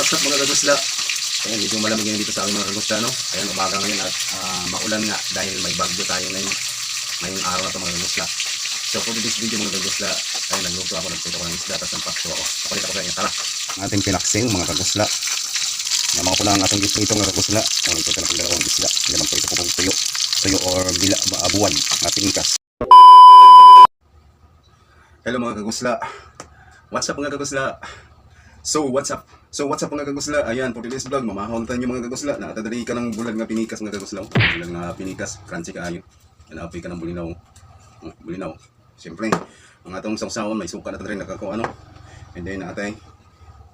what's up mga kagusla? Ayan, medyo malamig ngayon dito sa amin mga kagusla, no? Ayan, umaga ngayon at ah, maulan nga dahil may bagyo tayo ngayon. Ngayong araw na ito mga kagusla. So for this video mga kagusla, ay nagluto ako, nagluto ako ng isda, tapos ng pakso ako. Papalit ako sa inyo, tara. Ang ating pinaksing mga kagusla. Yung mga pula ang gito ito mga kagusla. Ang ito na pang dalawang isda. Hindi naman po ito kung tuyo. Tuyo or bila, abuan. Mga pinikas. Hello mga kagusla. What's up mga kagusla? So, what's up? So, what's up mga kagusla? Ayan, for today's vlog, mamahontan nyo mga kagusla. Nakatadali ka ng bulan nga pinikas mga kagusla. Bulan nga pinikas, crunchy kaayo. Nanapoy ka ng bulinaw. Oh, bulinaw. Siyempre, ang atong sawsawan, may suka na rin nakako ano. And then, atay,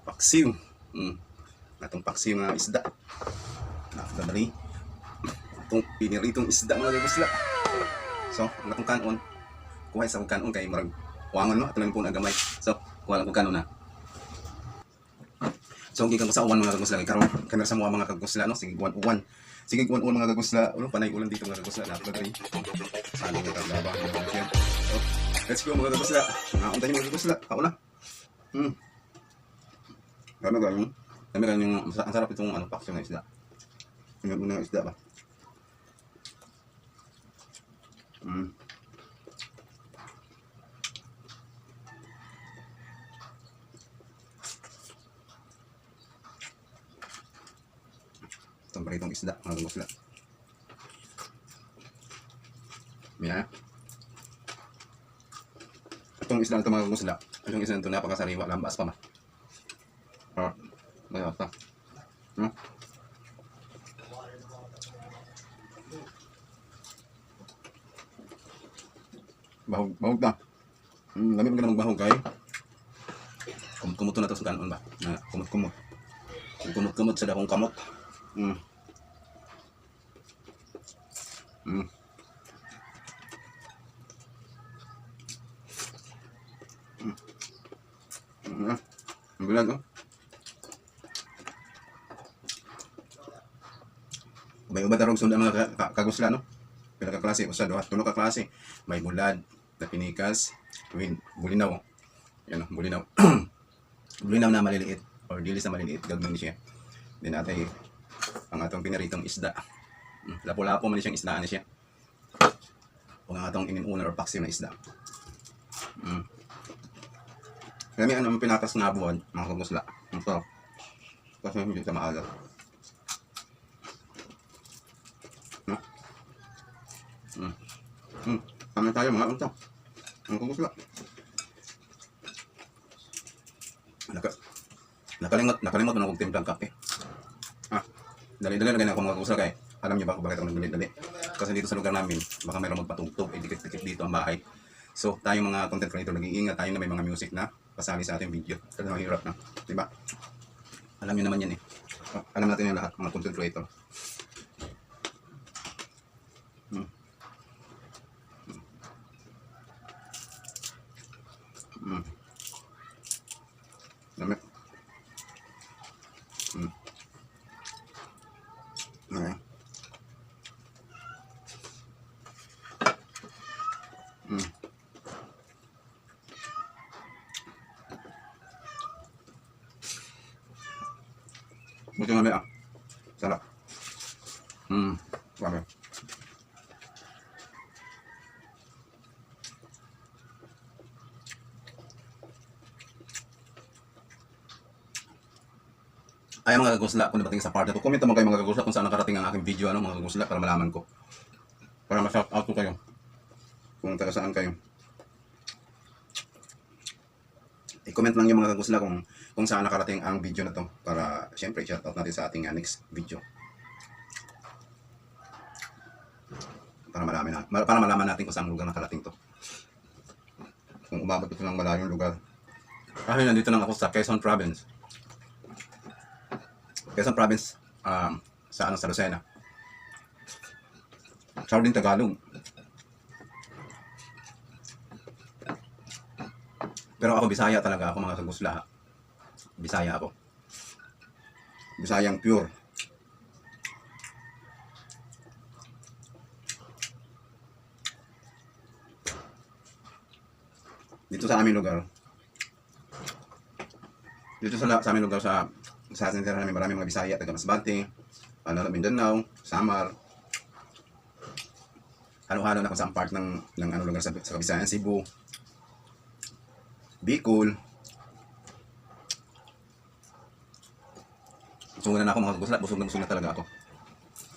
paksiw. Mm. Atong paksiw nga isda. Nakatadali. Itong piniritong isda mga kagusla. So, ang atong kanon, kuha sa kanon kay marag wangon no, ito lang po nagamay. So, kuha lang ko kanon na. So, gikan ko sa uwan mga kagusla. Karon kamera sa mga mga kagusla, no? Sige, uwan, uwan. Sige, uwan, uwan mga kagusla. Ulo, panay ulan dito mga kagusla. Napaka dali. Sali nga taglaba. So, let's go mga kagusla. Mga unta mga kagusla. Ako na. Hmm. Kami ka yung, kami ka yung, ang sarap itong ano, paksyo ng isda. Yung unang isda ba? Hmm. Itong paritong isda, mga kagusla. Yan. Itong isda ito mga kagusla. Itong isda ito napakasariwa, lambas pa ma. Ah, mayroon pa. Hmm? Bahog, bahog na. Hmm, lamig ka na magbahog kay. Kumot-kumot to na to sa kanon ba? Na, kumot-kumot. Kumot-kumot sa dakong kamot. Hmm. Hmm. Ah, Ang bulan, oh. May ubat arong sunda mga ka- ka- kagusla, no? Pila ka klase, usa duha, tulo ka klase. May bulad, tapinikas, win, bulinaw. Yan, oh, bulinaw. bulinaw na maliliit or dilis na maliliit, ni siya. Then atay ang atong pinaritong isda. Mm, Lapo-lapo man siyang isdaan ni siya. Kung ang atong ininunar or paksiw na isda. Mm. Kami ano ang pinatas nga buwan, mga kagusla. Ang sarap. Kasi hindi siya maalat. No? Mm. Mm. Kami tayo mga unta. Mga kagusla. Naka, nakalimot, nakalimot na akong timplang kape. Ah, dali-dali na ganyan ako mga kagusla kay alam niyo ba kung bakit ako nagdali-dali? Kasi dito sa lugar namin, baka mayroong magpatugtog, eh, dikit-dikit dito ang bahay. So, tayong mga content creator, nag-iingat tayo na may mga music na pasali sa ating video. Kasi mahirap na, di ba? Alam niyo naman yan eh. Alam natin yung lahat, mga content creator. Buti ah. Sarap. Hmm. Grabe. Ay mga kagusla, kung nabating sa part na to, comment naman kayo mga kagusla kung saan nakarating ang aking video, ano mga kagusla, para malaman ko. Para ma-shout out ko kayo. Kung taga saan kayo. I-comment lang yung mga kagusla kung, kung saan nakarating ang video na to. Para, syempre, shout out natin sa ating uh, next video. Para malaman, na, para malaman natin kung saan lugar nakarating to. Kung umabot ito ng malayong lugar. Kasi nandito lang ako sa Quezon Province. Quezon Province, um, sa ano, sa Lucena. Din Tagalog. Pero ako Bisaya talaga ako mga kagusla. Bisaya ako. Bisayang pure. Dito sa aming lugar. Dito sa, sa aming lugar sa sa atin namin marami mga Bisaya, taga Masbate, ano, Mindanao, Samar. Halo-halo na kung saan part ng, ng ano lugar sa, sa Kabisayan, Cebu, Bicol. Busog na ako mga kagusla, busog na busog na talaga ako.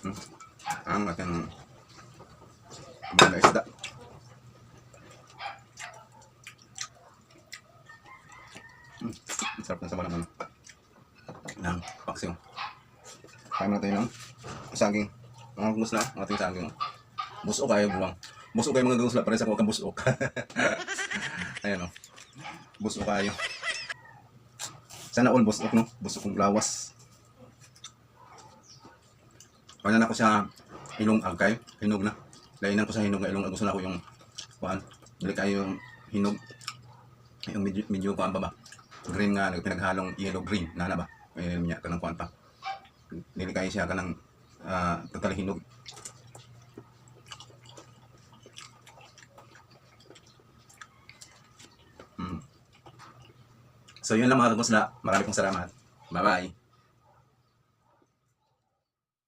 Hmm. Ang ating mga isda. Hmm. Sarap na sa walang ano. Ng paksiw. Muna tayo ng saging. Mga kagusla, ang ating saging. Busok kayo buwang. Busok kayo mga kagusla, pares ako kang busok. Ayan o. Busok kayo. Sana all busok no? Busok kong lawas. Kaya na ako sa hilong agkay, hinog na. Lainan ko sa hinog nga ilong gusto na ko yung kuan. Dili kayo yung hinog. Yung medyo, medyo kuan pa ba? Green nga, pinaghalong yellow green. Nana ba? Ayun niya, kanang kuan pa. Dili kayo siya kanang ah total hinog. Mm. So yun lang mga kagusla. Marami pong salamat. Bye-bye.